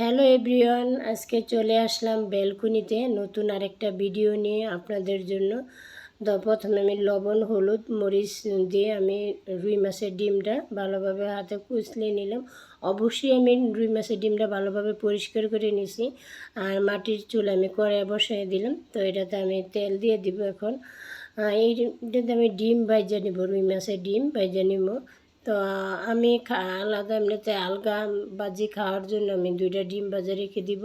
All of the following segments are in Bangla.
হ্যালো এভরিওয়ান, আজকে চলে আসলাম বেলকুনিতে নতুন আরেকটা ভিডিও নিয়ে আপনাদের জন্য। তো প্রথমে আমি লবণ, হলুদ, মরিচ দিয়ে আমি রুই মাছের ডিমটা ভালোভাবে হাতে কুচলে নিলাম। অবশ্যই আমি রুই মাছের ডিমটা ভালোভাবে পরিষ্কার করে নিছি আর মাটির চুল আমি কড়াই বসাই দিলাম। তো এটাতে আমি তেল দিয়ে দিব এখন। এইটাতে আমি ডিম ভাইজা নিব, রুই মাছের ডিম ভাইজা নিব। তো আমি আলাদা এমনিতে আলগা বাজি খাওয়ার জন্য আমি দুইটা ডিম বাজে রেখে দিব।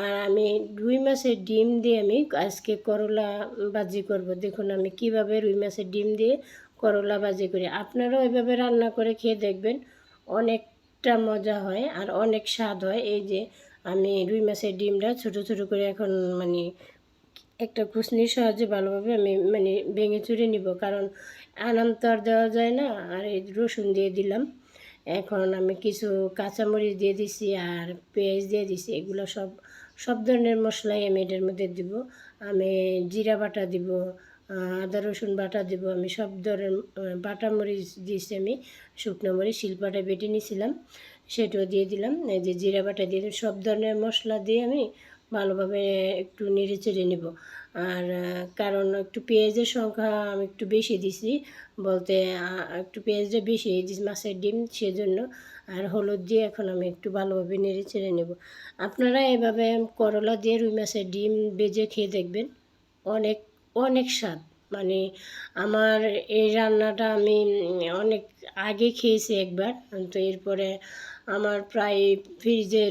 আর আমি রুই মাছের ডিম দিয়ে আমি আজকে করলা বাজি করব। দেখুন আমি কীভাবে রুই মাছের ডিম দিয়ে করলা বাজি করি। আপনারাও এভাবে রান্না করে খেয়ে দেখবেন, অনেকটা মজা হয় আর অনেক স্বাদ হয়। এই যে আমি রুই মাছের ডিমটা ছোট ছোট করে এখন মানে একটা কুচনির সাহায্যে ভালোভাবে আমি মানে ভেঙে চুরে নিব। কারণ আনাম তো আর দেওয়া যায় না, আর এই রসুন দিয়ে দিলাম। এখন আমি কিছু কাঁচামরিচ দিয়ে দিছি আর পেঁয়াজ দিয়ে দিছি, এগুলো সব সব ধরনের মশলাই আমি এটার মধ্যে দিব। আমি জিরা বাটা দিব আদা রসুন বাটা দিব, আমি সব ধরনের বাটা মরিচ দিয়েছি আমি, শুকনো মরিচ, শিলপাটা বেটে নিয়েছিলাম সেটাও দিয়ে দিলাম। এই যে জিরা বাটা দিয়ে। সব ধরনের মশলা দিয়ে আমি ভালোভাবে একটু নেড়ে চেড়ে নেব। আর কারণ একটু পেঁয়াজের সংখ্যা আমি একটু বেশি দিছি। বলতে একটু পেঁয়াজটা বেশি দিয়েছি মাছের ডিম, সেজন্য। আর হলুদ দিয়ে এখন আমি একটু ভালোভাবে নেড়ে চেড়ে নেব। আপনারা এভাবে করলা দিয়ে রুই মাছের ডিম বেজে খেয়ে দেখবেন। অনেক অনেক স্বাদ। মানে আমার এই রান্নাটা আমি অনেক আগে খেয়েছি একবার। তো এরপরে আমার প্রায় ফ্রিজে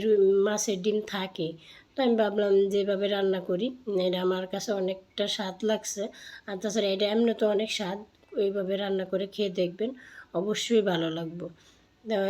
মাছের ডিম থাকে। তো আমি ভাবলাম যেভাবে রান্না করি, এটা আমার কাছে অনেকটা স্বাদ লাগছে। আর তাছাড়া এটা এমনি তো অনেক স্বাদ, ওইভাবে রান্না করে খেয়ে দেখবেন, অবশ্যই ভালো লাগবে। একবার